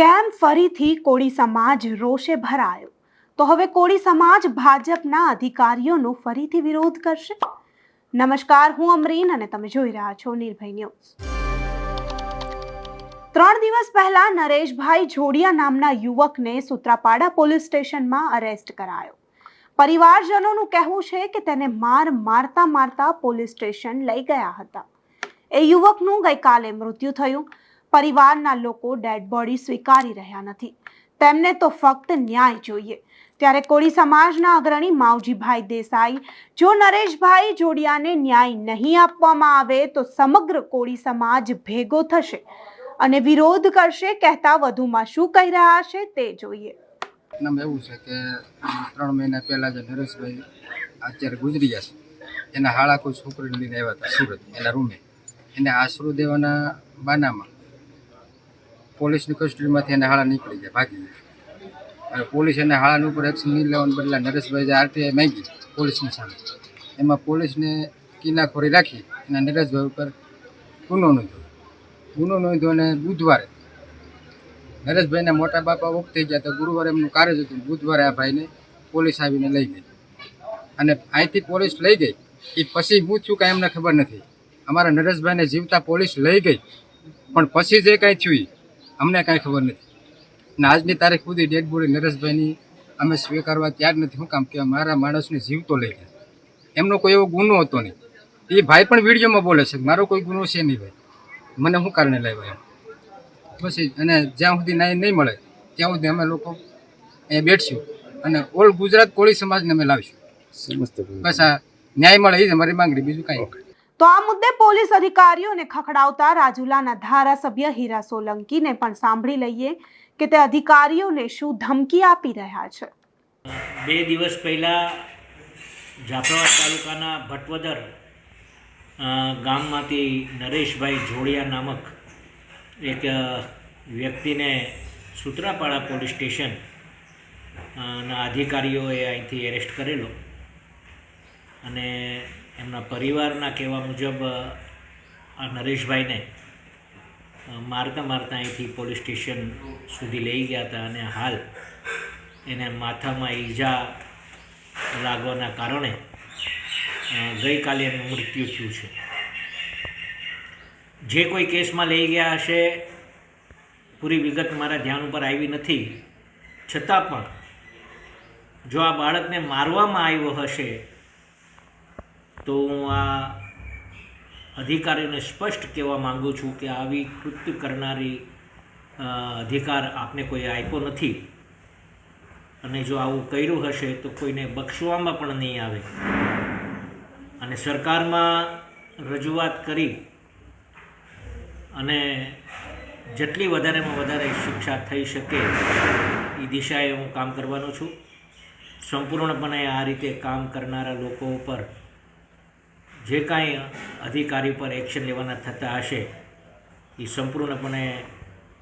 કેમ ફરીથી કોળી સમાજ રોષે ભરાયો? તો હવે કોળી સમાજ ભાજપના અધિકારીઓનો ફરીથી વિરોધ કરશે? નમસ્કાર, હું અમરીન અને તમે જોઈ રહ્યા છો નિર્ભય ન્યૂઝ. ત્રણ દિવસ પહેલા નરેશભાઈ જોડિયા નામના યુવકને સુત્રાપાડા પોલીસ સ્ટેશનમાં અરેસ્ટ કરાયો. પરિવારજનોનું કહેવું છે કે તેને માર મારતા મારતા પોલીસ સ્ટેશન લઈ ગયા હતા. એ યુવકનું ગઈકાલે મૃત્યુ થયું. પરિવારના લોકો ડેડ બોડી સ્વીકારી રહ્યા નથી. તેમને તો ફક્ત ન્યાય જોઈએ. ત્યારે કોળી સમાજના અગ્રણી માવજીભાઈ દેસાઈ, જો નરેશભાઈ જોડિયાને ન્યાય નહીં આપવામાં આવે તો સમગ્ર કોળી સમાજ ભેગો થશે અને વિરોધ કરશે કહેતા વધુમાં શું કહી રહ્યા છે તે જોઈએ. એવું છે કે ત્રણ મહિના પહેલાં જે નરેશભાઈ અત્યારે ગુજરી ગયા છે. એના હાળા કોઈ છોકરીને લઈને આવ્યા હતા સુરત, એના રૂમે. એને આશરો દેવાના બાનામાં પોલીસની કસ્ટડીમાંથી એને હાળા નીકળી ગયા, ભાગી ગયા. અને પોલીસ એને હાળાની ઉપર એક્શન નહીં લેવાને બદલે નરેશભાઈ જે આરટીઆઈ માંગી પોલીસની સામે. એમાં પોલીસને કિનાખોરી રાખી અને નરેશભાઈ ઉપર ગુનો નોંધ્યો. ગુનો નોંધ્યો અને બુધવારે નરેશભાઈના મોટા બાપા ઓફ થઈ ગયા તો ગુરુવારે એમનું કાર્ય હતું. બુધવારે આ ભાઈને પોલીસ આવીને લઈ ગઈ. અને અહીંથી પોલીસ લઈ ગઈ. એ પછી હું છું કાંઈ એમને ખબર નથી. અમારા નરેશભાઈને જીવતા પોલીસ લઈ ગઈ. પણ પછી જે કાંઈ થયું અમને કાંઈ ખબર નથી. ને આજની તારીખ સુધી ડેડ બોડી નરેશભાઈની અમે સ્વીકારવા ત્યાર નથી. શું કામ કે મારા માણસને જીવતો લઈ ગયા એમનો કોઈ એવો ગુનો હતો નહીં. એ ભાઈ પણ વિડીયોમાં બોલે છે મારો કોઈ ગુનો છે નહીં ભાઈ. મને શું કારણે લાવ્યો એમ? પછી અને જ્યાં સુધી ન્યાય નહીં મળે ત્યાં સુધી અમે લોકો અહીંયા બેઠશું. અને ઓલ ગુજરાત કોળી સમાજને અમે લાવીશું. બસ આ ન્યાય મળે એ જ અમારી માંગણી. બીજું કાંઈ તો આ મુદ્દે પોલીસ અધિકારીઓને ખખડાવતા રાજુલાના ધારાસભ્ય હીરા સોલંકીને પણ સાંભળી લઈએ કે તે અધિકારીઓને શું ધમકી આપી રહ્યા છે. બે દિવસ પહેલાં જાફરાબાદ તાલુકાના ભટવદર ગામમાંથી નરેશભાઈ જોડિયા નામક એક વ્યક્તિને સુત્રાપાડા પોલીસ સ્ટેશન ના અધિકારીઓએ અહીંથી એરેસ્ટ કરેલો. અને એમના પરિવારના કહેવા મુજબ આ નરેશભાઈને મારતા મારતા અહીંથી પોલીસ સ્ટેશન સુધી લઈ ગયા હતા અને હાલ એને માથામાં ઈજા લાગવાના કારણે ગઈકાલે એનું મૃત્યુ થયું છે. જે કોઈ કેસમાં લઈ ગયા હશે, પૂરી વિગત મારા ધ્યાન ઉપર આવી નથી. છતાં પણ, જો આ બાળકને મારવામાં આવ્યો હશે તો હું આ અધિકારીઓને સ્પષ્ટ કહેવા માંગુ છું કે આવી કૃત્ય કરનારી અધિકાર આપને કોઈ આપ્યો નથી. અને જો આવું કર્યું હશે તો કોઈને બક્ષવામાં પણ નહીં આવે. અને સરકારમાં રજૂઆત કરી અને જેટલી વધારેમાં વધારે શિક્ષા થઈ શકે એ દિશાએ હું કામ કરવાનો છું. સંપૂર્ણપણે આ રીતે કામ કરનારા લોકો ઉપર જે કાંઈ અધિકારી પર એક્શન લેવાના થતા હશે, એ સંપૂર્ણપણે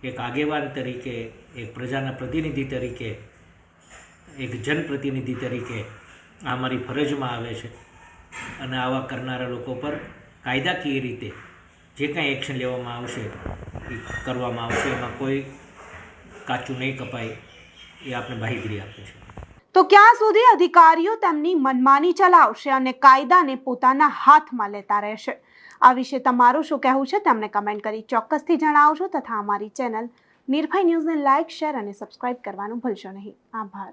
એક આગેવાન તરીકે, એક પ્રજાના પ્રતિનિધિ તરીકે, એક જનપ્રતિનિધિ તરીકે આ મારી ફરજમાં આવે છે. અને આવા કરનારા લોકો પર કાયદાકીય રીતે જે કાંઈ એક્શન લેવામાં આવશે, એ કરવામાં આવશે. એમાં કોઈ કાચું નહીં કપાય, એ આપણે માહિતી આપે છે તો ક્યાં સુધી અધિકારીઓ તેમની મનમાની ચલાવશે અને કાયદાને પોતાના હાથમાં લેતા રહેશે? આ વિશે તમારું શું કહેવું છે? તેમને કમેન્ટ કરી ચોક્કસથી જણાવજો તથા અમારી ચેનલ નિર્ભય ન્યૂઝને લાઇક, શેર અને સબસ્ક્રાઇબ કરવાનું ભૂલશો નહીં. આભાર.